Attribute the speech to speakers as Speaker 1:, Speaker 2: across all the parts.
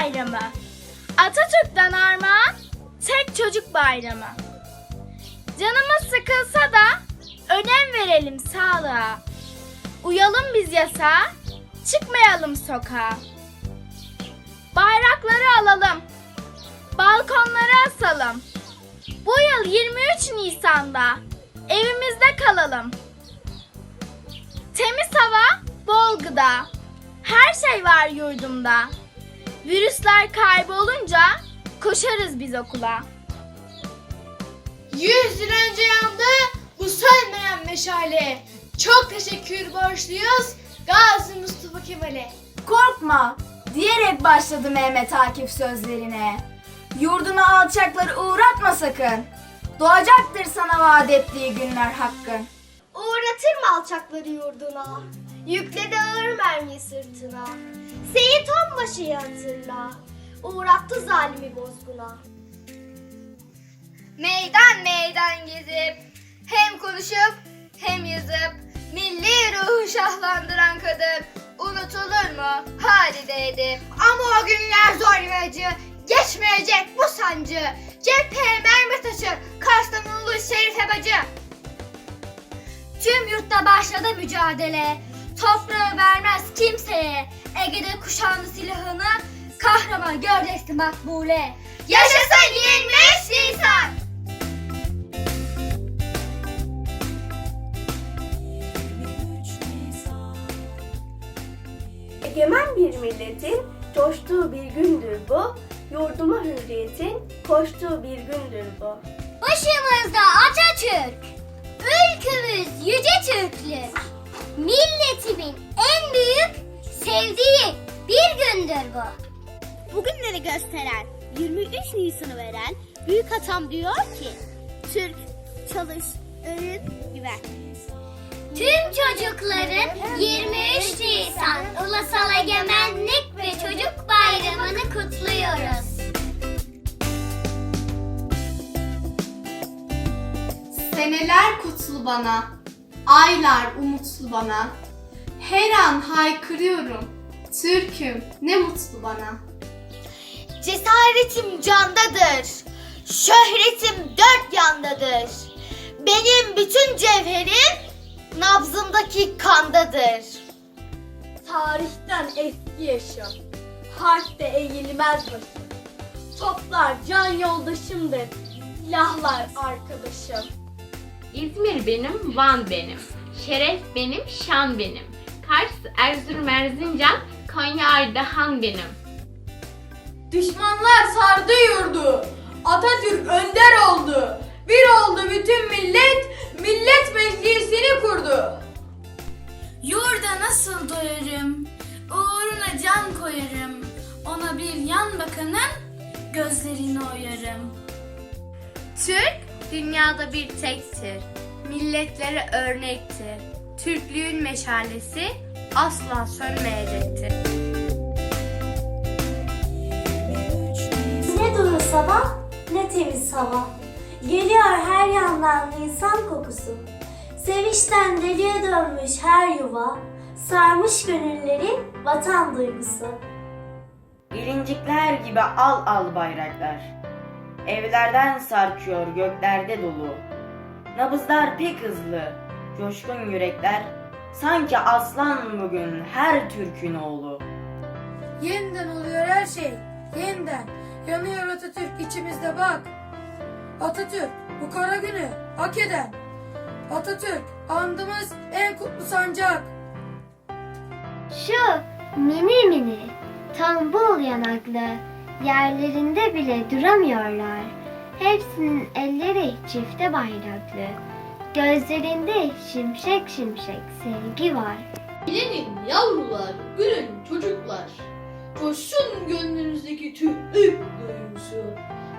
Speaker 1: bayramı. Atatürk'ten armağan tek çocuk bayramı. Canımız sıkılsa da önem verelim sağlığa. Uyalım biz yasağa, çıkmayalım sokağa. Bayrakları alalım, balkonlara asalım. Bu yıl 23 Nisan'da evimizde kalalım. Temiz hava, bol gıda. Her şey var yurdumda. Virüsler kaybolunca koşarız biz okula.
Speaker 2: Yüz yıl önce yandı bu sönmeyen meşale. Çok teşekkür borçluyuz Gazi Mustafa Kemal'e.
Speaker 3: Korkma diyerek başladı Mehmet Akif sözlerine. Yurduna alçakları uğratma sakın. Doğacaktır sana vaat ettiği günler hakkın.
Speaker 2: Uğratır mı alçakları yurduna? Yükledi ağır mermi sırtına. Seyit Onbaşı'yı hatırla. Uğrattı zalimi bozguna. Meydan meydan gezip hem konuşup hem yazıp milli ruhu şahlandıran kadın unutulur mu Halide Edip? Ama o günler zor ve acı geçmeyecek bu sancı. Cepheye mermi taşı Kastamonulu Şerife bacı. Tüm yurtta başladı mücadele. Toprağı vermez kimseye. Ege'de kuşandı silahını. Kahraman gördesi makbule. Yaşasın 23 Nisan!
Speaker 4: Egemen bir milletin coştuğu bir gündür bu. Yurduma hürriyetin koştuğu bir gündür bu.
Speaker 5: Başımızda Atatürk, ülkümüz yüce Türklük. Milletimin en büyük sevdiği bir gündür bu.
Speaker 6: Bugünleri gösteren, 23 Nisan'ı veren büyük atam diyor ki Türk, çalış, öğün, güven.
Speaker 5: Tüm çocukların 23 Nisan Ulusal Egemenlik ve Çocuk Bayramı'nı kutluyoruz.
Speaker 7: Seneler kutlu bana, aylar umutlu bana. Her an haykırıyorum, Türk'üm ne mutlu bana.
Speaker 2: Cesaretim candadır. Şöhretim dört yandadır. Benim bütün cevherim nabzımdaki kandadır.
Speaker 4: Tarihten eski yaşım, harpte eğilmez başım. Toplar can yoldaşımdır, silahlar arkadaşım.
Speaker 8: İzmir benim, Van benim. Şeref benim, şan benim. Kars, Erzurum, Erzincan, Konya, Ardahan benim.
Speaker 3: Düşmanlar sardı yurdu. Atatürk önder oldu. Bir oldu bütün millet, millet meclisini kurdu.
Speaker 1: Yurda nasıl doyarım? Uğruna can koyarım. Ona bir yan bakanın gözlerini oyarım. Türk dünyada bir tektir. Milletlere örnektir. Türklüğün meşalesi asla sönmeyecektir.
Speaker 4: Ne duru sabah, ne temiz hava. Geliyor her yandan Nisan kokusu. Sevinçten deliye dönmüş her yuva. Sarmış gönülleri vatan duygusu.
Speaker 9: Gelincikler gibi al al bayraklar. Evlerden sarkıyor göklerde dolu. Nabızlar pek hızlı, coşkun yürekler. Sanki aslan bugün her Türk'ün oğlu.
Speaker 10: Yeniden oluyor her şey. Yeniden. Yanıyor Atatürk içimizde bak. Atatürk bu kara günü hak eden. Atatürk andımız en kutlu sancak.
Speaker 5: Şu mini mini tombul yanaklı yerlerinde bile duramıyorlar. Hepsinin elleri çifte bayraklı. Gözlerinde şimşek şimşek sevgi var.
Speaker 2: Bilenin yavrular, gülün çocuklar. Coşsun gönlünüzdeki Türklük duygusu.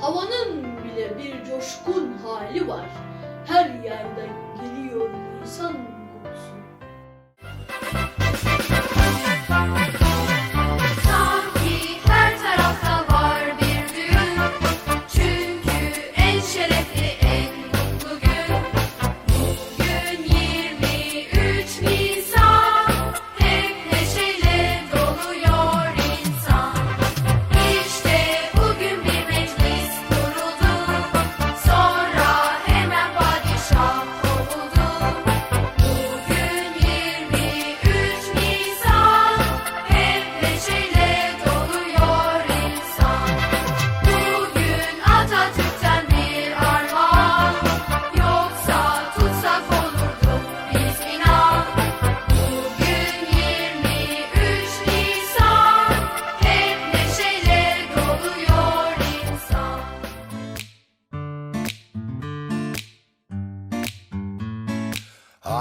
Speaker 2: Havanın bile bir coşkun hali var. Her yerden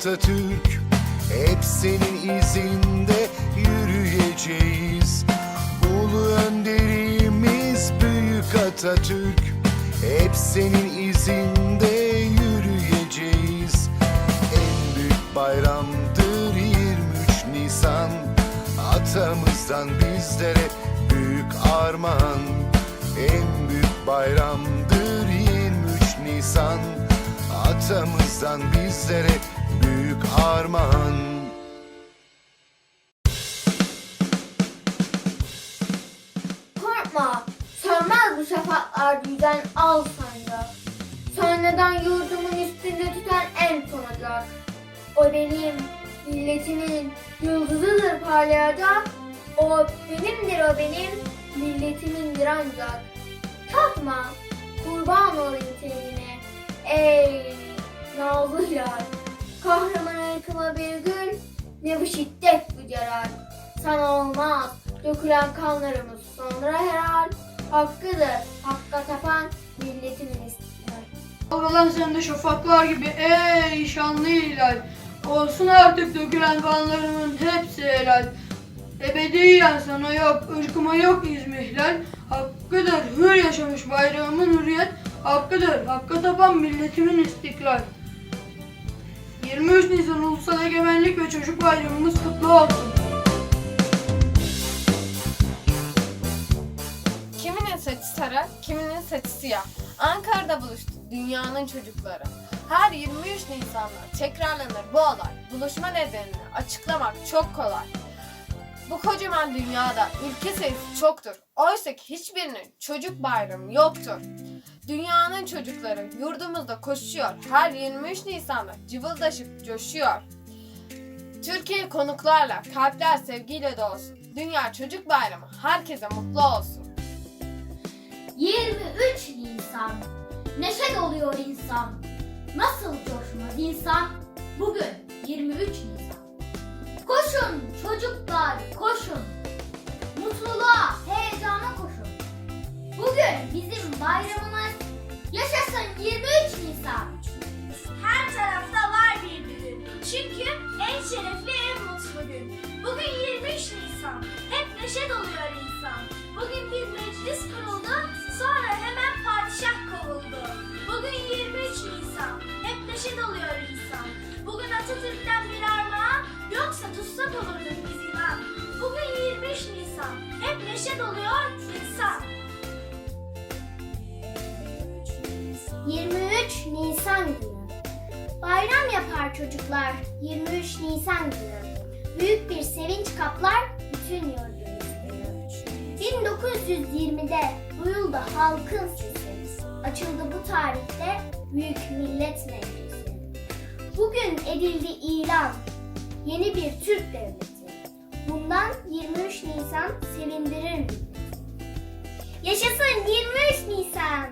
Speaker 11: Atatürk Hep senin izinde yürüyeceğiz. Ulu önderimiz büyük Atatürk Hep senin izinde yürüyeceğiz. En büyük bayramdır 23 Nisan. Atamızdan bizlere büyük armağan. En büyük bayramdır 23 Nisan Atamızdan bizlere büyük armağan
Speaker 1: Korkma, sönmez bu şafaklar yüzen al sancak. Sönmeden yurdumun üstünde tutan en son ocak. O benim, milletimin yıldızıdır parlayacak. O benimdir o benim, milletimindir ancak. Tatma, kurban olayım tenine. Ey nazlı hilal, kahraman ırkıma bir gün, ne bu şiddet bu celal. Sana olmaz, dökülen kanlarımız sonra herhal. Hakkıdır, hakka tapan milletimin istiklal.
Speaker 10: Dalgalan sen de şafaklar gibi ey şanlı hilal. Olsun artık dökülen kanlarımın hepsi helal. Ebediyen sana yok, ırkıma yok izmihlal. Hakkıdır hür yaşamış bayrağımın hürriyet. Hakkıdır hakka tapan milletimin istiklal. 23 Nisan Ulusal Egemenlik ve Çocuk Bayramımız kutlu olsun.
Speaker 12: Kiminin saçı sarı, kiminin saçı siyah. Ankara'da buluştu dünyanın çocukları. Her 23 Nisan'da tekrarlanır bu olay. Buluşma nedenini açıklamak çok kolay. Bu kocaman dünyada ülke sayısı çoktur. Oysa ki hiçbirinin çocuk bayramı yoktur. Dünyanın çocukları yurdumuzda koşuyor. Her 23 Nisan'da cıvıldaşıp coşuyor. Türkiye konuklarla, kalpler sevgiyle dolsun. Dünya Çocuk Bayramı herkese mutlu olsun.
Speaker 6: 23 Nisan Neşe doluyor insan Nasıl coşmaz insan Bugün 23 Nisan Koşun çocuklar
Speaker 4: ateşe doluyor insan. Bugün bir meclis kuruldu, sonra hemen padişah kovuldu. Bugün 23 Nisan, hep neşe doluyor insan. Bugün Atatürk'ten bir armağan, yoksa tutsak olurduk biz inan. Bugün 23 Nisan, hep neşe doluyor insan.
Speaker 6: 23 Nisan günü. Bayram yapar çocuklar 23 Nisan günü. Büyük bir sevinç kaplar bütün yolu. 1920'de bu yılda halkın seslenisi açıldı bu tarihte Büyük Millet Meclisi. Bugün edildi ilan yeni bir Türk devleti. Bundan 23 Nisan sevindirir milleti. Yaşasın 23 Nisan!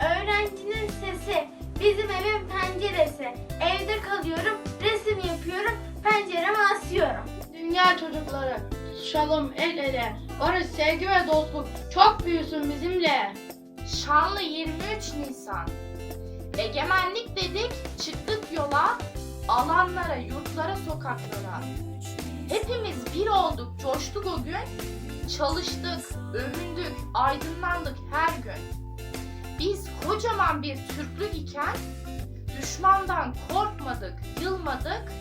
Speaker 1: Öğrencinin sesi, bizim evin penceresi. Evde kalıyorum, resim yapıyorum, pencereme asıyorum.
Speaker 13: Dünya çocukları Tutuşalım el ele. Barış, sevgi ve dostluk çok büyüsün bizimle.
Speaker 8: Şanlı 23 Nisan. Egemenlik dedik, çıktık yola, alanlara, yurtlara, sokaklara. Hepimiz bir olduk, coştuk o gün. Çalıştık, övündük, aydınlandık her gün. Biz kocaman bir Türklük iken düşmandan korkmadık, yılmadık.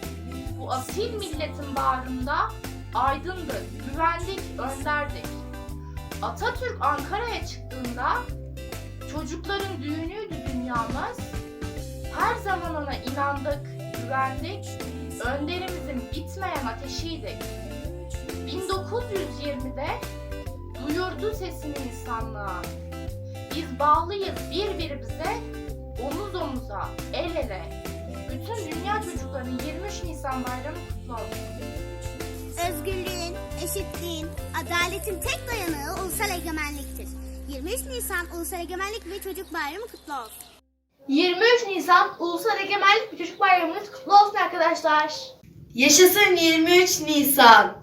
Speaker 8: Bu asil milletin bağrında aydındık, güvendik, önderdik. Atatürk Ankara'ya çıktığında çocukların düğünüydü dünyamız. Her zaman ona inandık, güvendik. Önderimizin bitmeyen ateşiydik. 1920'de duyurdu sesini insanlığa. Biz bağlıyız birbirimize, omuz omuza, el ele. Bütün dünya çocuklarının 23 Nisan bayramı kutlu olsun.
Speaker 6: Özgürlüğün, eşitliğin, adaletin tek dayanığı ulusal egemenliktir. 23 Nisan Ulusal Egemenlik ve Çocuk Bayramı kutlu olsun.
Speaker 2: 23 Nisan Ulusal Egemenlik ve Çocuk Bayramımız kutlu olsun arkadaşlar.
Speaker 3: Yaşasın 23 Nisan!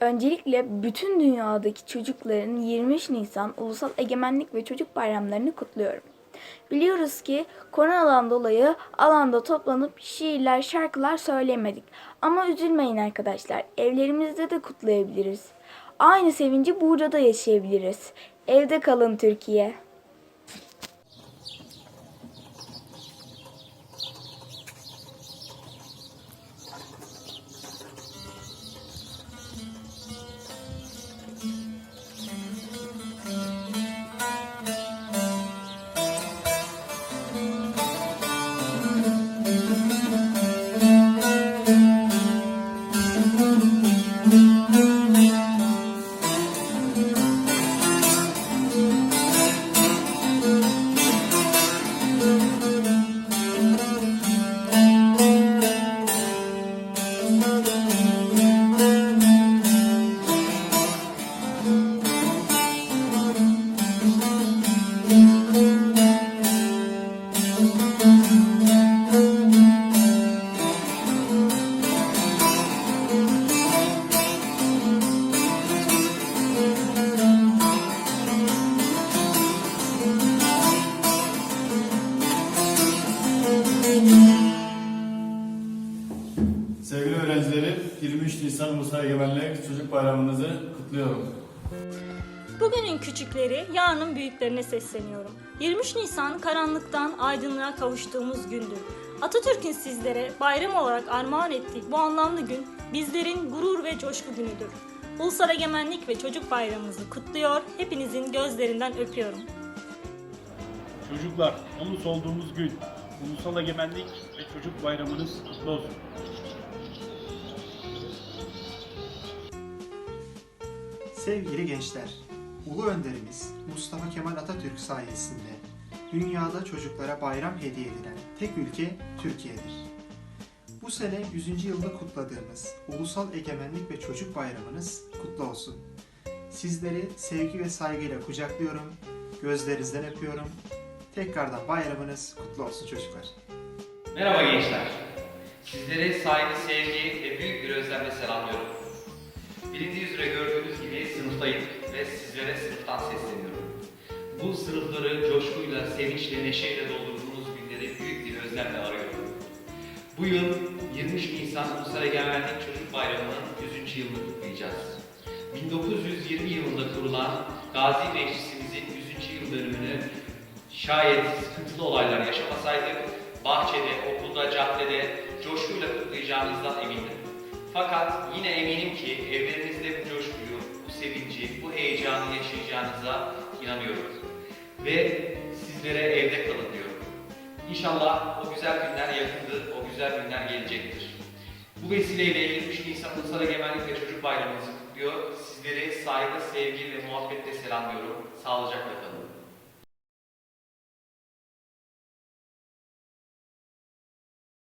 Speaker 3: Öncelikle bütün dünyadaki çocukların 23 Nisan Ulusal Egemenlik ve Çocuk Bayramlarını kutluyorum. Biliyoruz ki koronadan dolayı alanda toplanıp şiirler, şarkılar söylemedik. Ama üzülmeyin arkadaşlar, evlerimizde de kutlayabiliriz. Aynı sevinci burada da yaşayabiliriz. Evde kalın Türkiye.
Speaker 14: Müzik Sevgili öğrencilerim, 23 Nisan Ulusal Egemenlik Çocuk Bayramınızı kutluyorum.
Speaker 15: Bugünün küçükleri, yarının büyüklerine sesleniyorum. 23 Nisan karanlıktan aydınlığa kavuştuğumuz gündür. Atatürk'ün sizlere bayram olarak armağan ettiği bu anlamlı gün bizlerin gurur ve coşku günüdür. Ulusal Egemenlik ve Çocuk Bayramımızı kutluyor, hepinizin gözlerinden öpüyorum.
Speaker 16: Çocuklar, ulus olduğumuz gün, Ulusal Egemenlik ve Çocuk Bayramınız kutlu olsun.
Speaker 17: Sevgili gençler, Ulu Önderimiz Mustafa Kemal Atatürk sayesinde dünyada çocuklara bayram hediye edilen tek ülke Türkiye'dir. Bu sene 100. yılını kutladığımız Ulusal Egemenlik ve Çocuk Bayramınız kutlu olsun. Sizleri sevgi ve saygıyla kucaklıyorum, gözlerinizden öpüyorum. Tekrardan bayramınız kutlu olsun çocuklar.
Speaker 18: Merhaba gençler. Sizleri saygı, sevgi ve büyük bir özlemle selamlıyorum. Bilindiği üzere gördüğünüz sınıftayım ve sizlere sınıftan sesleniyorum. Bu sınıfları coşkuyla, sevinçle, neşeyle doldurduğunuz günleri büyük bir özlemle arıyorum. Bu yıl 23 Nisan Ulusal Egemenlik Çocuk Bayramı'nın 100. yılını kutlayacağız. 1920 yılında kurulan Gazi Meclisimizin 100. yıl dönümünü şayet sıkıntılı olaylar yaşamasaydık bahçede, okulda, caddede coşkuyla kutlayacağınızdan emindim. Fakat yine eminim ki evlerinizde bu coşkuyu, sevinci, bu heyecanı yaşayacağınıza inanıyorum. Ve sizlere evde kalın diyorum. İnşallah o güzel günler yakındır, o güzel günler gelecektir. Bu vesileyle 23 Nisan Ulusal Egemenlik ve Çocuk Bayramımızı kutluyor. Sizleri saygı, sevgi ve muhabbetle selamlıyorum. Sağlıcakla kalın.